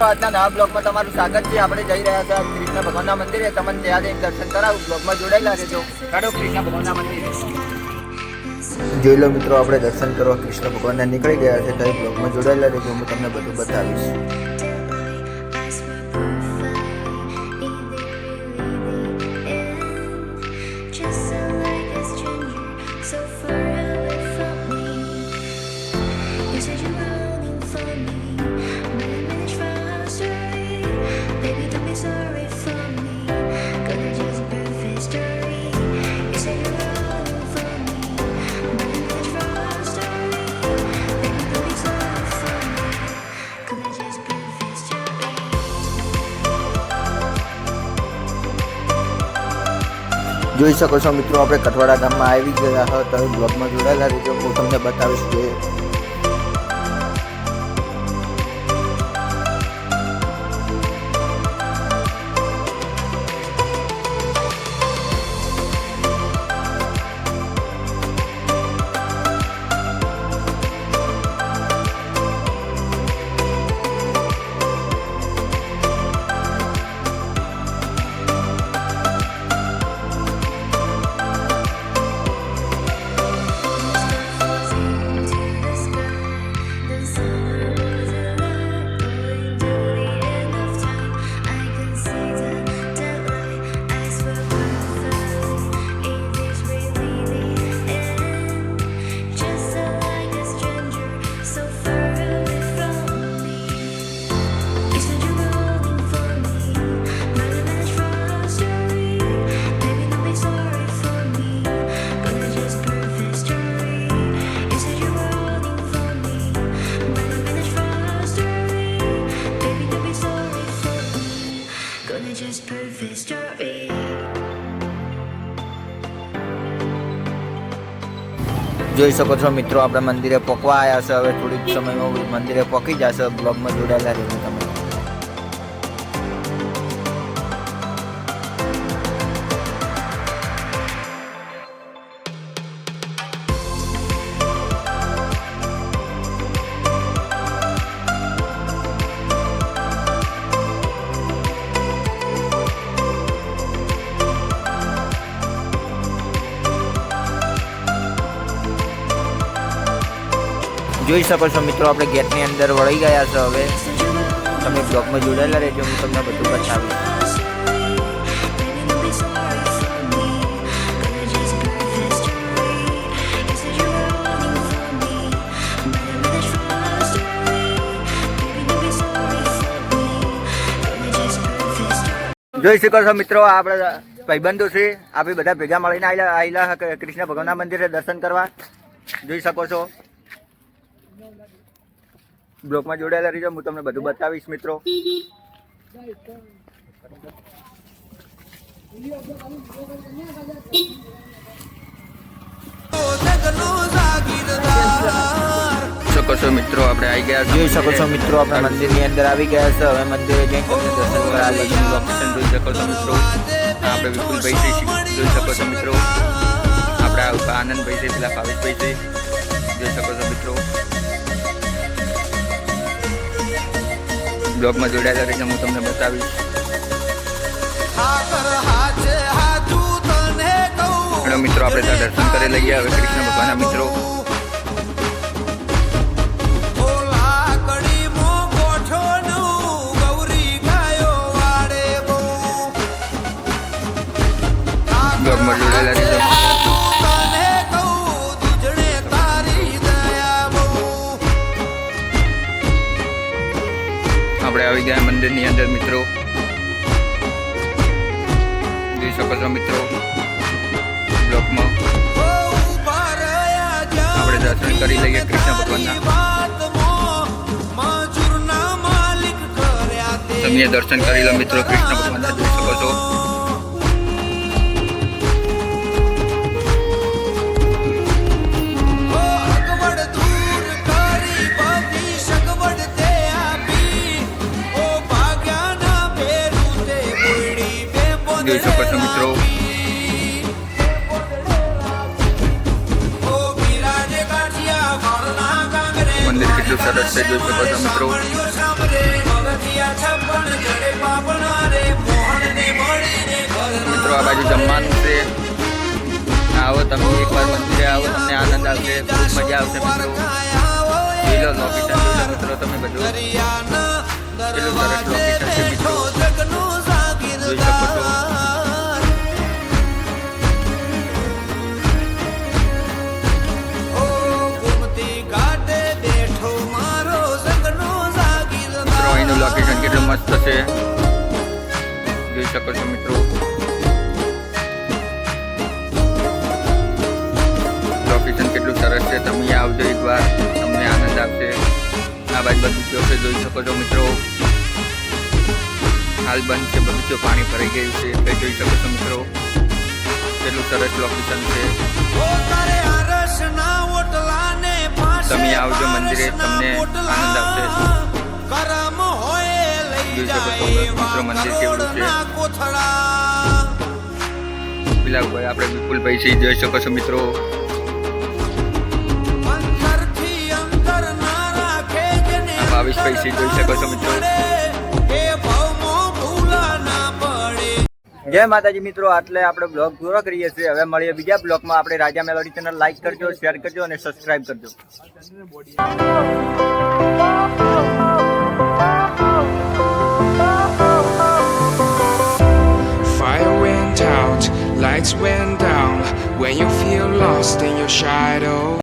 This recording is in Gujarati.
આજના નવા બ્લોગમાં તમારું સ્વાગત છે. આપણે જઈ રહ્યા હતા કૃષ્ણ ભગવાનના મંદિરે. તમને ત્યાં જઈને દર્શન કરાવું. બ્લોગમાં જોડાયેલા રહેજો. કાઢો કૃષ્ણ ભગવાનના મંદિરે જોઈ લો મિત્રો, આપણે દર્શન કરવા કૃષ્ણ ભગવાનના નીકળી ગયા છે. તો એ બ્લોગમાં જોડાયેલા રહેજો. હું તમને બધું બતાવીશ. જોઈ શકો છો મિત્રો, આપણે કઠવાડા ગામમાં આવી ગયા હતા. બ્લોગમાં જોડાયેલા રહેજો. હું તમને બતાવીશ કે જોઈ શકો છો મિત્રો, આપણે મંદિરે પકવા આવ્યા છે. હવે થોડીક સમયમાં મંદિરે પકી જશે. બ્લોગમાં જોડાયેલા રહેજો તમે. જોઈ શકો છો મિત્રો આપણે ગેટની અંદર વળી ગયા છે હવે તમે બ્લોગમાં જોડાયેલા રહેજો હું તમને બધું બતાવીશ. જોઈ શકો છો મિત્રો આપણે ભાઈબંધો છે આપણે બધા ભેગા મળીને આવેલા આવેલા કૃષ્ણ ભગવાનના મંદિરે દર્શન કરવા જોઈ શકો છો બ્લોકમાં જોડાયેલા રહીજો. હું તમને બધું બતાવીશ, મિત્રો. છો, મિત્રો, આપણે આવી ગયા જોઈ શકો છો, મિત્રો, આપણે મંદિરની અંદર આવી ગયા છે. હવે મંદિરે જઈને તમને દર્શન કરાવી લોકેશન જોઈ શકો છો, મિત્રો. આપણે વિપુલભાઈ છે, જોઈ શકો છો, મિત્રો. આપણા આનંદભાઈ છે, પેલા ભાવેશભાઈ છે. જોઈ શકો છો, મિત્રો. બ્લોગમાં જોડાયેલા રહીને હું તમને બતાવીશ. મિત્રો, આપણે દર્શન કરી લઈએ. હવે કૃષ્ણ ભગવાનના મિત્રો. બ્લોગમાં જોડાયેલા રહીજો ગયા મંદિરની અંદર મિત્રો. જોઈ શકો છો મિત્રો. બ્લોકમાં. આપણે દર્શન કરી લઈએ કૃષ્ણ ભગવાનના. તમે દર્શન કરી લો મિત્રો કૃષ્ણ ભગવાનના જોઈ શકો છો. જોઈ શકો છો મિત્રો. મંદિર કેટલું સરસ છે, જોઈ શકો છો મિત્રો. મિત્રો, આ બાજુ જમવાનું છે. આવો તમે એકવાર મંદિરે આવો, તમને આનંદ આવશે, ખૂબ મજા આવશે મિત્રો. જોઈ લો લોકેશન જોઈ મિત્રો, તમે બધું. કેટલું મસ્ત છે. જોઈ શકો છો મિત્રો. લોકેશન કેટલું સરસ છે. તમે આવજો એકવાર તમને આનંદ આવશે આ બાજુ બગીચો છે, જોઈ શકો છો મિત્રો. હાલ બંધ છે, બગીચો પાણી ભરાઈ ગયું છે. એટલે જોઈ શકો છો મિત્રો. કેટલું સરસ લોકેશન છે. તમે આવજો મંદિરે, તમને આનંદ આવશે આપણે વિપુલભાઈ છે જોઈ શકો છો મિત્રો. છે જોઈ શકો છો મિત્રો. જય માતાજી મિત્રો, આટલે આપણે બ્લોગ પૂરો કરીએ છીએ. હવે મળીએ બીજા બ્લોગમાં. આપણે રાજા મેલોડી ચેનલ લાઈક કરજો શેર કરજો અને સબસ્ક્રાઇબ કરજો. Lost in your shadow.